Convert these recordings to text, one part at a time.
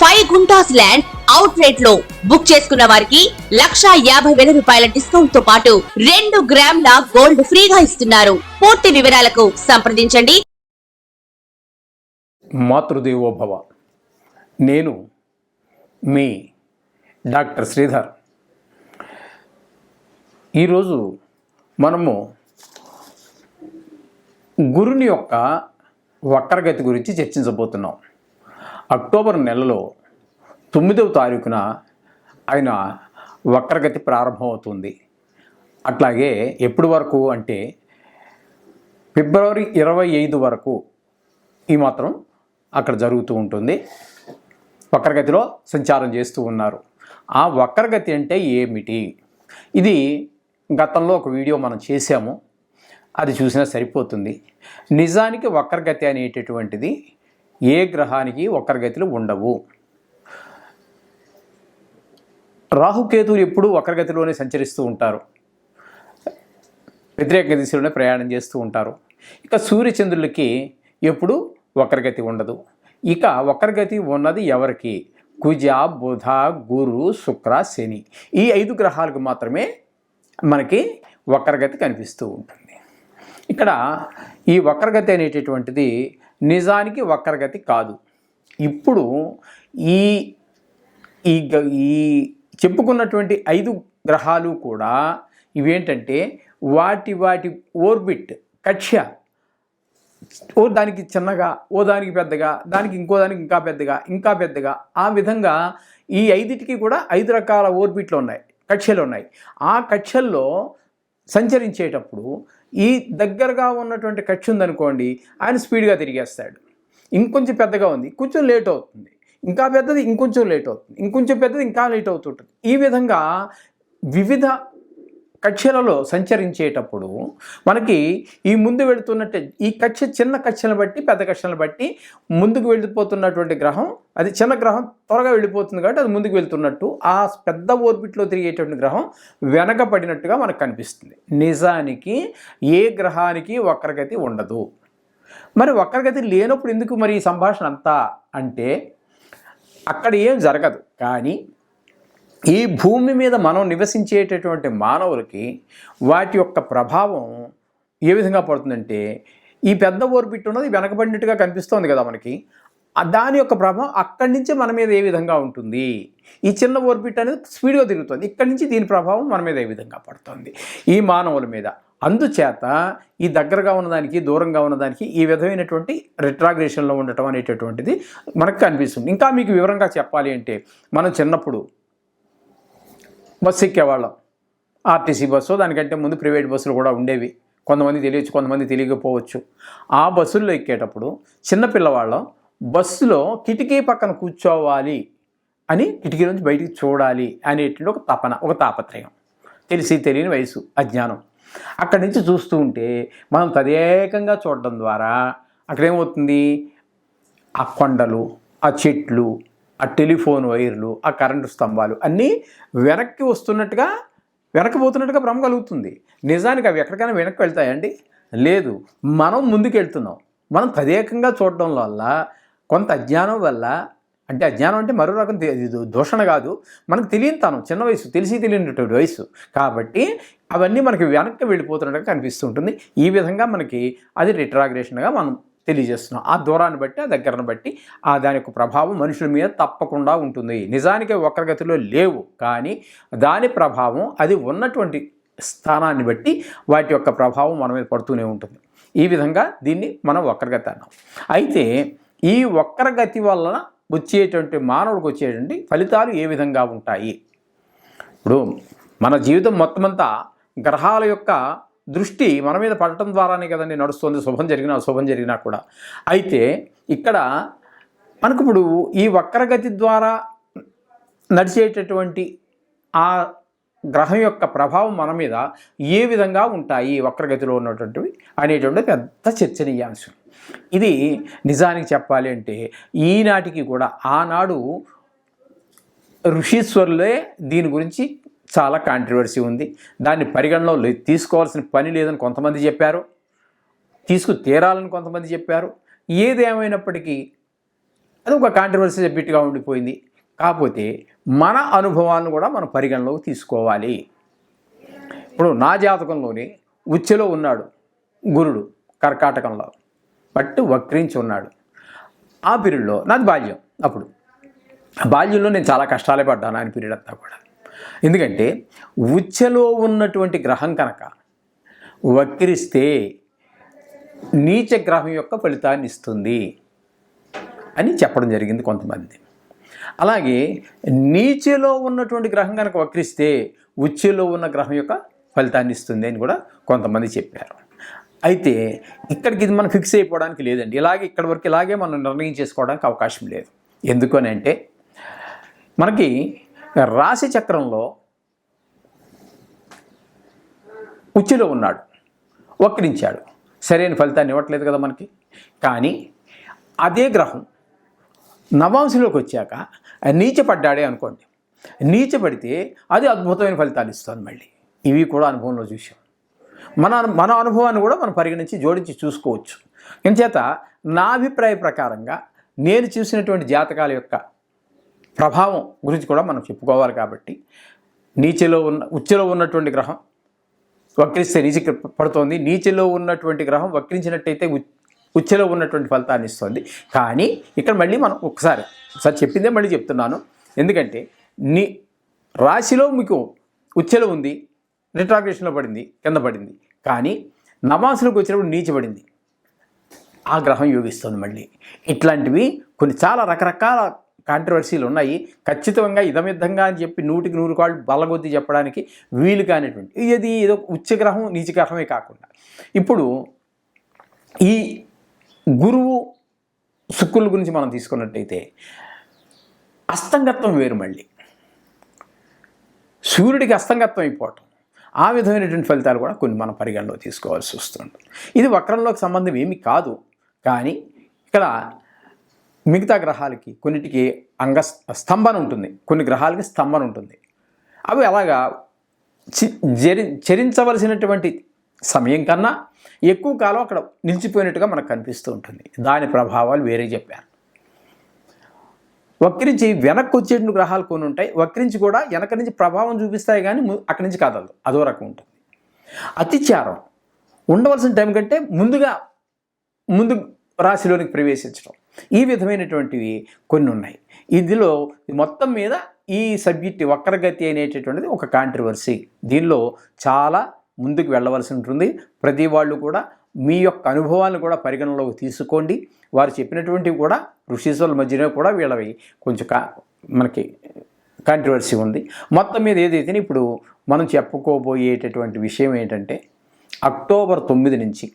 Five guntas land అవుట్ రేట్లో book చేసుకున్న వారికి లక్షా యాభై వేల రూపాయల డిస్కౌంట్తో పాటు రెండు గ్రాముల గోల్డ్ ఫ్రీగా ఇస్తున్నారు. పూర్తి వివరాలకు సంప్రదించండి. మాతృదేవోభవ. నేను మీ డాక్టర్ శ్రీధర్. ఈరోజు మనము గురుని యొక్క వక్రగతి గురించి చర్చించబోతున్నాం. అక్టోబర్ నెలలో తొమ్మిదవ తారీఖున ఆయన వక్రగతి ప్రారంభమవుతుంది. అట్లాగే ఎప్పటి వరకు అంటే ఫిబ్రవరి ఇరవై ఐదు వరకు ఈ మాత్రం అక్కడ జరుగుతూ ఉంటుంది. వక్రగతిలో సంచారం చేస్తూ ఉన్నారు. ఆ వక్రగతి అంటే ఏమిటి? ఇది గతంలో ఒక వీడియో మనం చేసాము అది చూసినా సరిపోతుంది. నిజానికి వక్రగతి అనేటటువంటిది ఏ గ్రహానికి వక్రగతులు ఉండవు. రాహుకేతువులు ఎప్పుడూ వక్రగతిలోనే సంచరిస్తూ ఉంటారు. వ్యతిరేక దిశలోనే ప్రయాణం చేస్తూ ఉంటారు. ఇక సూర్యచంద్రులకి ఎప్పుడు వక్రగతి ఉండదు. ఇక వక్రగతి ఉన్నది ఎవరికి? కుజ బుధ గురు శుక్ర శని. ఈ ఐదు గ్రహాలకు మాత్రమే మనకి వక్రగతి కనిపిస్తూ ఉంటుంది. ఇక్కడ ఈ వక్రగతి అనేటటువంటిది నిజానికి వక్రగతి కాదు. ఇప్పుడు ఈ ఈ గ- ఈ చెప్పుకున్నటువంటి ఐదు గ్రహాలు కూడా ఇవేంటంటే వాటి వాటి ఓర్బిట్ కక్ష్య. ఓ దానికి చిన్నగా ఓ దానికి పెద్దగా దానికి ఇంకో దానికి ఇంకా పెద్దగా ఇంకా పెద్దగా. ఆ విధంగా ఈ ఐదిటికి కూడా ఐదు రకాల ఓర్బిట్లు ఉన్నాయి కక్షలు ఉన్నాయి. ఆ కక్షల్లో సంచరించేటప్పుడు ఈ దగ్గరగా ఉన్నటువంటి కక్ష ఉందనుకోండి ఆయన స్పీడ్గా తిరిగేస్తాడు. ఇంకొంచెం పెద్దగా ఉంది కొంచెం లేట్ అవుతుంది. ఇంకా పెద్దది ఇంకొంచెం లేట్ అవుతుంది. ఇంకొంచెం పెద్దది ఇంకా లేట్ అవుతుంటుంది. ఈ విధంగా వివిధ కక్షలలో సంచరించేటప్పుడు మనకి ఈ ముందు వెళుతున్నట్టే ఈ కక్ష చిన్న కక్షలను బట్టి పెద్ద కక్షలను బట్టి ముందుకు వెళ్ళిపోతున్నటువంటి గ్రహం అది చిన్న గ్రహం త్వరగా వెళ్ళిపోతుంది కాబట్టి అది ముందుకు వెళ్తున్నట్టు ఆ పెద్ద ఓర్బిట్లో తిరిగేటువంటి గ్రహం వెనకబడినట్టుగా మనకు కనిపిస్తుంది. నిజానికి ఏ గ్రహానికి వక్రగతి ఉండదు. మరి వక్రగతి లేనప్పుడు ఎందుకు మరి ఈ సంభాషణ అంతా? అంటే అక్కడ ఏం జరగదు. కానీ ఈ భూమి మీద మనం నివసించేటటువంటి మానవులకి వాటి యొక్క ప్రభావం ఏ విధంగా పడుతుందంటే ఈ పెద్ద ఓర్బిట్ ఉన్నది వెనకబడినట్టుగా కనిపిస్తోంది కదా మనకి. దాని యొక్క ప్రభావం అక్కడి నుంచి మన మీద ఏ విధంగా ఉంటుంది? ఈ చిన్న ఓర్బిట్ అనేది స్పీడ్గా తిరుగుతుంది. ఇక్కడి నుంచి దీని ప్రభావం మన మీద ఏ విధంగా పడుతుంది? ఈ మానవుల మీద. అందుచేత ఈ దగ్గరగా ఉన్నదానికి దూరంగా ఉన్నదానికి ఈ విధమైనటువంటి రిట్రాగ్రేషన్లో ఉండటం అనేటటువంటిది మనకు కనిపిస్తుంది. ఇంకా మీకు వివరంగా చెప్పాలి అంటే మనం చిన్నప్పుడు బస్సు ఎక్కేవాళ్ళం. ఆర్టీసీ బస్సు దానికంటే ముందు ప్రైవేట్ బస్సులు కూడా ఉండేవి. కొంతమంది తెలియచ్చు కొంతమంది తెలియకపోవచ్చు. ఆ బస్సుల్లో ఎక్కేటప్పుడు చిన్నపిల్లవాళ్ళం బస్సులో కిటికీ పక్కన కూర్చోవాలి అని కిటికీ నుంచి బయటికి చూడాలి అనేటువంటి ఒక తపన ఒక తాపత్రయం. తెలిసి తెలియని వయసు అజ్ఞానం. అక్కడి నుంచి చూస్తూ ఉంటే మనం తదేకంగా చూడడం ద్వారా అక్కడ ఏమవుతుంది ఆ కొండలు ఆ చెట్లు ఆ టెలిఫోన్ వైర్లు ఆ కరెంటు స్తంభాలు అన్నీ వెనక్కి వస్తున్నట్టుగా వెనక్కి పోతున్నట్టుగా భ్రమ కలుగుతుంది. నిజానికి అవి ఎక్కడికైనా వెనక్కి వెళ్తాయండి? లేదు. మనం ముందుకెళ్తున్నాం. మనం తదేకంగా చూడడం వల్ల కొంత అజ్ఞానం వల్ల అంటే అజ్ఞానం అంటే మరో రకం దూషణ కాదు. మనకు తెలియని తనం చిన్న వయసు తెలిసి తెలియనటువంటి వయసు. కాబట్టి అవన్నీ మనకి వెనక్కి వెళ్ళిపోతున్నట్టుగా కనిపిస్తుంటుంది ఈ విధంగా మనకి అది రిట్రాగ్రేషన్గా మనం తెలియజేస్తున్నాం. ఆ దూరాన్ని బట్టి ఆ దగ్గరను బట్టి ఆ దాని యొక్క ప్రభావం మనుషుల మీద తప్పకుండా ఉంటుంది. నిజానికి వక్రగతిలో లేవు కానీ దాని ప్రభావం అది ఉన్నటువంటి స్థానాన్ని బట్టి వాటి యొక్క ప్రభావం మన మీద పడుతూనే ఉంటుంది. ఈ విధంగా దీన్ని మనం వక్రగతి అన్నాం. అయితే ఈ వక్రగతి వలన వచ్చేటువంటి మానవుడికి వచ్చేటువంటి ఫలితాలు ఏ విధంగా ఉంటాయి? ఇప్పుడు మన జీవితం మొత్తం అంతా గ్రహాల యొక్క దృష్టి మన మీద పడటం ద్వారానే కదండి నడుస్తుంది. శుభం జరిగినా అశుభం జరిగినా కూడా. అయితే ఇక్కడ మనకు ఇప్పుడు ఈ వక్రగతి ద్వారా నడిచేటటువంటి ఆ గ్రహం యొక్క ప్రభావం మన మీద ఏ విధంగా ఉంటాయి? వక్రగతిలో ఉన్నటువంటివి అనేటువంటి పెద్ద చర్చనీయాంశం. ఇది నిజానికి చెప్పాలి అంటే ఈనాటికి కూడా ఆనాడు ఋషీశ్వరులే దీని గురించి చాలా కాంట్రవర్సీ ఉంది. దాన్ని పరిగణలో తీసుకోవాల్సిన పని లేదని కొంతమంది చెప్పారు. తీసుకు తీరాలని కొంతమంది చెప్పారు. ఏదేమైనప్పటికీ అది ఒక కాంట్రవర్సీ సబ్జెక్ట్గా ఉండిపోయింది. కాకపోతే మన అనుభవాలను కూడా మనం పరిగణలోకి తీసుకోవాలి. ఇప్పుడు నా జాతకంలోని ఉచ్చెలో ఉన్నాడు గురుడు కర్కాటకంలో. పట్టు వక్రించి ఉన్నాడు. ఆ పీరియడ్లో నాది బాల్యం అప్పుడు. బాల్యంలో నేను చాలా కష్టాలే పడ్డాను ఆయన పీరియడ్ అంతా కూడా. ఎందుకంటే ఉచ్చెలో ఉన్నటువంటి గ్రహం కనుక వక్రిస్తే నీచ గ్రహం యొక్క ఫలితాన్ని ఇస్తుంది అని చెప్పడం జరిగింది కొంతమంది. అలాగే నీచలో ఉన్నటువంటి గ్రహం కనుక వక్రిస్తే ఉచ్చలో ఉన్న గ్రహం యొక్క ఫలితాన్ని ఇస్తుంది అని కూడా కొంతమంది చెప్పారు. అయితే ఇక్కడికి ఇది మనం ఫిక్స్ అయిపోవడానికి లేదండి. ఇలాగే ఇక్కడి వరకు ఇలాగే మనం నిర్ణయం చేసుకోవడానికి అవకాశం లేదు. ఎందుకని అంటే మనకి రాశి చక్రంలో ఉచ్చులో ఉన్నాడు. వక్రించాడు. సరైన ఫలితాన్ని ఇవ్వట్లేదు కదా మనకి. కానీ అదే గ్రహం నవాంశంలోకి వచ్చాక నీచపడ్డాడే అనుకోండి. నీచపడితే అది అద్భుతమైన ఫలితాలు ఇస్తుంది మళ్ళీ. ఇవి కూడా అనుభవంలో చూసాం మన మన అనుభవాన్ని కూడా మనం పరిగణించి జోడించి చూసుకోవచ్చు. ఇంచేత నా అభిప్రాయ ప్రకారంగా నేను చూసినటువంటి జాతకాల యొక్క ప్రభావం గురించి కూడా మనం చెప్పుకోవాలి కాబట్టి నీచలో ఉన్న ఉచ్చలో ఉన్నటువంటి గ్రహం వక్రిస్తే నీచి పడుతోంది. నీచలో ఉన్నటువంటి గ్రహం వక్రించినట్టయితే ఉచ్చలో ఉన్నటువంటి ఫలితాన్ని ఇస్తుంది. కానీ ఇక్కడ మళ్ళీ మనం ఒకసారి ఒకసారి చెప్పిందే మళ్ళీ చెప్తున్నాను. ఎందుకంటే నీ రాశిలో మీకు ఉచ్చలో ఉంది రిట్రాగ్రేషన్లో పడింది కింద పడింది. కానీ నవాసులకు వచ్చినప్పుడు నీచబడింది ఆ గ్రహం యోగిస్తుంది మళ్ళీ. ఇట్లాంటివి కొన్ని చాలా రకరకాల కాంట్రవర్సీలు ఉన్నాయి. ఖచ్చితంగా ఇదమిద్దంగా అని చెప్పి నూటికి నూరు కాళ్ళు బలగొద్ది చెప్పడానికి వీలు కానిటువంటి ఇది ఏదో ఉచ్చగ్రహం నీచగ్రహమే కాకుండా. ఇప్పుడు ఈ గురువు శుక్రుల గురించి మనం తీసుకున్నట్టయితే అస్తంగత్వం వేరు మళ్ళీ. సూర్యుడికి అస్తంగత్వం అయిపోవటం. ఆ విధమైనటువంటి ఫలితాలు కూడా కొన్ని మనం పరిగణలో తీసుకోవాల్సి వస్తుంది ఇది వక్రంలోకి సంబంధం ఏమీ కాదు. కానీ ఇక్కడ మిగతా గ్రహాలకి కొన్నిటికి అంగ స్తంభన ఉంటుంది. కొన్ని గ్రహాలకి స్తంభన ఉంటుంది. అవి అలాగా చి- జరి చరించవలసినటువంటి సమయం కన్నా ఎక్కువ కాలం అక్కడ నిలిచిపోయినట్టుగా మనకు కనిపిస్తూ ఉంటుంది. దాని ప్రభావాలు వేరే చెప్పారు. వక్రించి వెనక్కి వచ్చేటువంటి గ్రహాలు కొన్ని ఉంటాయి. వక్రించి కూడా వెనక నుంచి ప్రభావం చూపిస్తాయి కానీ అక్కడి నుంచి కదలదు అదో రకం ఉంటుంది. అతిచారం ఉండవలసిన టైం కంటే ముందుగా ముందు రాశిలోనికి ప్రవేశించడం ఈ విధమైనటువంటివి కొన్ని ఉన్నాయి. ఇందులో మొత్తం మీద ఈ సబ్జెక్ట్ వక్రగతి అనేటటువంటిది ఒక కాంట్రవర్సీ దీనిలో చాలా ముందుకు వెళ్ళవలసి ఉంటుంది. ప్రతి వాళ్ళు కూడా మీ యొక్క అనుభవాలను కూడా పరిగణలోకి తీసుకోండి. వారు చెప్పినటువంటివి కూడా ఋషీశ్వరుల మధ్యనే కూడా వీళ్ళవి కొంచెం కా మనకి కాంట్రవర్సీ ఉంది. మొత్తం మీద ఏదైతే ఇప్పుడు మనం చెప్పుకోబోయేటటువంటి విషయం ఏంటంటే అక్టోబర్ తొమ్మిది నుంచి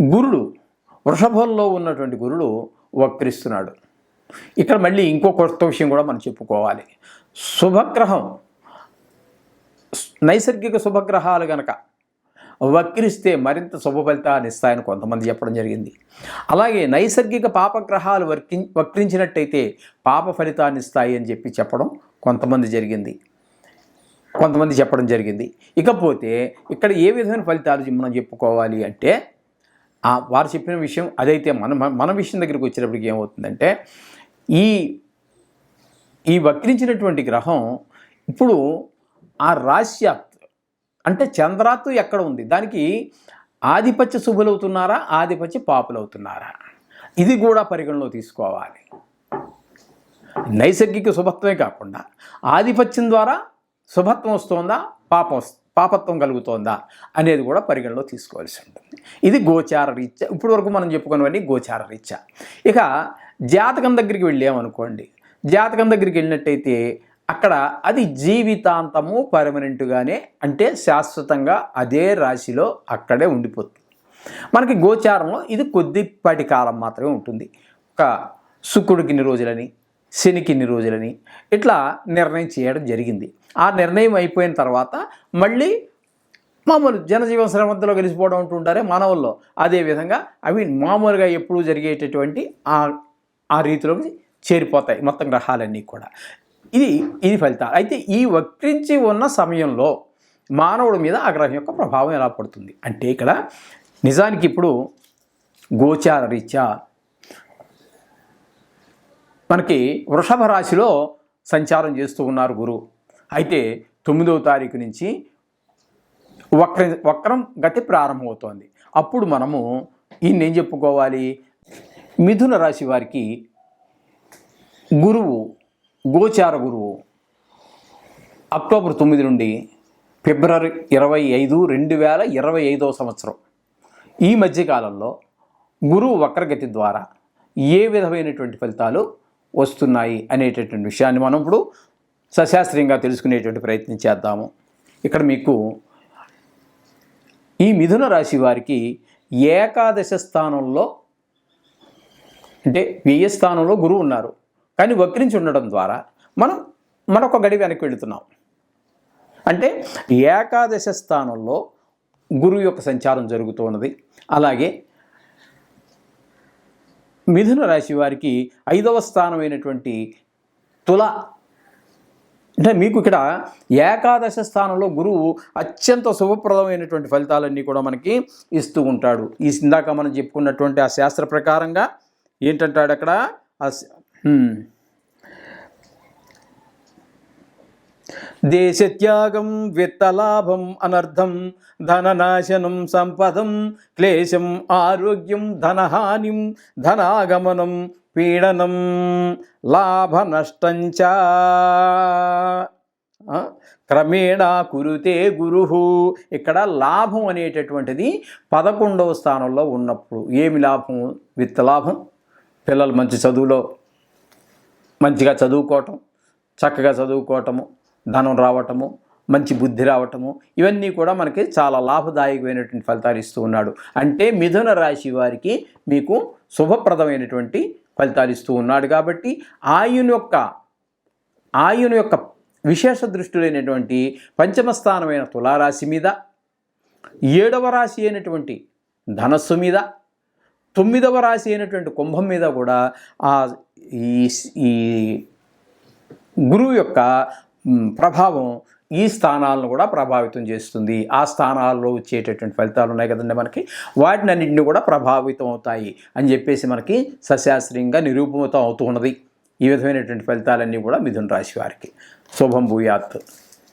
గురుడు వృషభంలో ఉన్నటువంటి గురుడు వక్రిస్తున్నాడు ఇక్కడ మళ్ళీ ఇంకో కొత్త విషయం కూడా మనం చెప్పుకోవాలి. శుభగ్రహం నైసర్గిక శుభగ్రహాలు గనక వక్రిస్తే మరింత శుభ ఫలితాన్ని ఇస్తాయని కొంతమంది చెప్పడం జరిగింది. అలాగే నైసర్గిక పాపగ్రహాలు వర్కి వక్రించినట్టయితే పాప ఫలితాన్ని ఇస్తాయి అని చెప్పి చెప్పడం కొంతమంది జరిగింది. కొంతమంది చెప్పడం జరిగింది. ఇకపోతే ఇక్కడ ఏ విధమైన ఫలితాలు మనం చెప్పుకోవాలి అంటే వారు చెప్పిన విషయం అదైతే మన మన విషయం దగ్గరికి వచ్చేటప్పటికి ఏమవుతుందంటే ఈ ఈ వక్రించినటువంటి గ్రహం ఇప్పుడు ఆ రాశ్యాత్ అంటే చంద్రాత్తు ఎక్కడ ఉంది? దానికి ఆధిపత్య శుభులవుతున్నారా? ఆధిపత్య పాపులవుతున్నారా? ఇది కూడా పరిగణలో తీసుకోవాలి. నైసర్గిక శుభత్వమే కాకుండా ఆధిపత్యం ద్వారా శుభత్వం వస్తుందా? పాపం పాపత్వం కలుగుతోందా అనేది కూడా పరిగణలో తీసుకోవాల్సి ఉంటుంది. ఇది గోచార రీత్యా. ఇప్పటి వరకు మనం చెప్పుకున్నవన్నీ గోచార రీత్యా. ఇక జాతకం దగ్గరికి వెళ్ళామనుకోండి. జాతకం దగ్గరికి వెళ్ళినట్టయితే అక్కడ అది జీవితాంతము పర్మనెంట్గానే అంటే శాశ్వతంగా అదే రాశిలో అక్కడే ఉండిపోతుంది. మనకి గోచారంలో ఇది కొద్దిపాటి కాలం మాత్రమే ఉంటుంది. ఒక శుక్రుడికి ఇన్ని రోజులని శనికి ఇన్ని రోజులని ఇట్లా నిర్ణయం చేయడం జరిగింది. ఆ నిర్ణయం అయిపోయిన తర్వాత మళ్ళీ మామూలు జనజీవన శ్రమంతలో కలిసిపోవడం ఉంటుంటారే మానవుల్లో. అదేవిధంగా అవి మామూలుగా ఎప్పుడూ జరిగేటటువంటి ఆ ఆ రీతిలోకి చేరిపోతాయి మొత్తం గ్రహాలన్నీ కూడా. ఇది ఇది ఫలితాలు. అయితే ఈ వక్రించి ఉన్న సమయంలో మానవుడి మీద ఆ గ్రహం యొక్క ప్రభావం ఎలా పడుతుంది? అంటే ఇక్కడ నిజానికి ఇప్పుడు గోచార రీత్యా మనకి వృషభ రాశిలో సంచారం చేస్తూ ఉన్నారు గురువు అయితే తొమ్మిదవ తారీఖు నుంచి వక్ర వక్రం గతి ప్రారంభమవుతోంది. అప్పుడు మనము ఈయన ఏం చెప్పుకోవాలి? మిథున రాశి వారికి గురువు గోచార గురువు అక్టోబర్ తొమ్మిది నుండి ఫిబ్రవరి ఇరవై ఐదు రెండు వేల ఇరవై ఐదవ సంవత్సరం. ఈ మధ్యకాలంలో గురువు వక్రగతి ద్వారా ఏ విధమైనటువంటి ఫలితాలు వస్తున్నాయి అనేటటువంటి విషయాన్ని మనం ఇప్పుడు సశాస్త్రీయంగా తెలుసుకునేటువంటి ప్రయత్నం చేద్దాము. ఇక్కడ మీకు ఈ మిథున రాశి వారికి ఏకాదశ స్థానంలో అంటే వ్యయ స్థానంలో గురువు ఉన్నారు. కానీ వక్రించి ఉండడం ద్వారా మనం మరొక గడి వెనక్కి వెళుతున్నాం. అంటే ఏకాదశ స్థానంలో గురువు యొక్క సంచారం జరుగుతున్నది అలాగే మిథున రాశి వారికి ఐదవ స్థానమైనటువంటి తుల అంటే మీకు ఇక్కడ ఏకాదశ స్థానంలో గురువు అత్యంత శుభప్రదమైనటువంటి ఫలితాలన్నీ కూడా మనకి ఇస్తూ ఉంటాడు. ఈ ఇందాక మనం చెప్పుకున్నటువంటి ఆ శాస్త్ర ప్రకారంగా ఏంటంటాడు అక్కడ? దేశత్యాగం విత్తలాభం అనర్థం ధననాశనం సంపదం క్లేశం ఆరోగ్యం ధనహానిం ధనాగమనం పీడనం లాభ నష్టంచ క్రమేణ కురుతే గురు ఇక్కడ లాభం అనేటటువంటిది పదకొండవ స్థానంలో ఉన్నప్పుడు ఏమి లాభం విత్త లాభం పిల్లలు మంచి చదువులో మంచిగా చదువుకోవటం చక్కగా చదువుకోవటము ధనం రావటము మంచి బుద్ధి రావటము ఇవన్నీ కూడా మనకి చాలా లాభదాయకమైనటువంటి ఫలితాలు ఇస్తూ ఉన్నాడు. అంటే మిథున రాశి వారికి మీకు శుభప్రదమైనటువంటి ఫలితాలు ఇస్తూ ఉన్నాడు కాబట్టి ఆయుని యొక్క ఆయుని యొక్క విశేష దృష్టిలైనటువంటి పంచమ స్థానమైన తులారాశి మీద ఏడవ రాశి అయినటువంటి ధనస్సు మీద తొమ్మిదవ రాశి అయినటువంటి కుంభం మీద కూడా ఆ ఈ ఈ గురువు యొక్క ప్రభావం ఈ స్థానాలను కూడా ప్రభావితం చేస్తుంది. ఆ స్థానాల్లో వచ్చేటటువంటి ఫలితాలు ఉన్నాయి కదండి మనకి. వాటిని అన్నింటినీ కూడా ప్రభావితం అవుతాయి అని చెప్పేసి మనకి సశాస్త్రీయంగా నిరూపితం అవుతున్నది. ఈ విధమైనటువంటి ఫలితాలన్నీ కూడా మిథున రాశి వారికి. శుభం భూయాత్.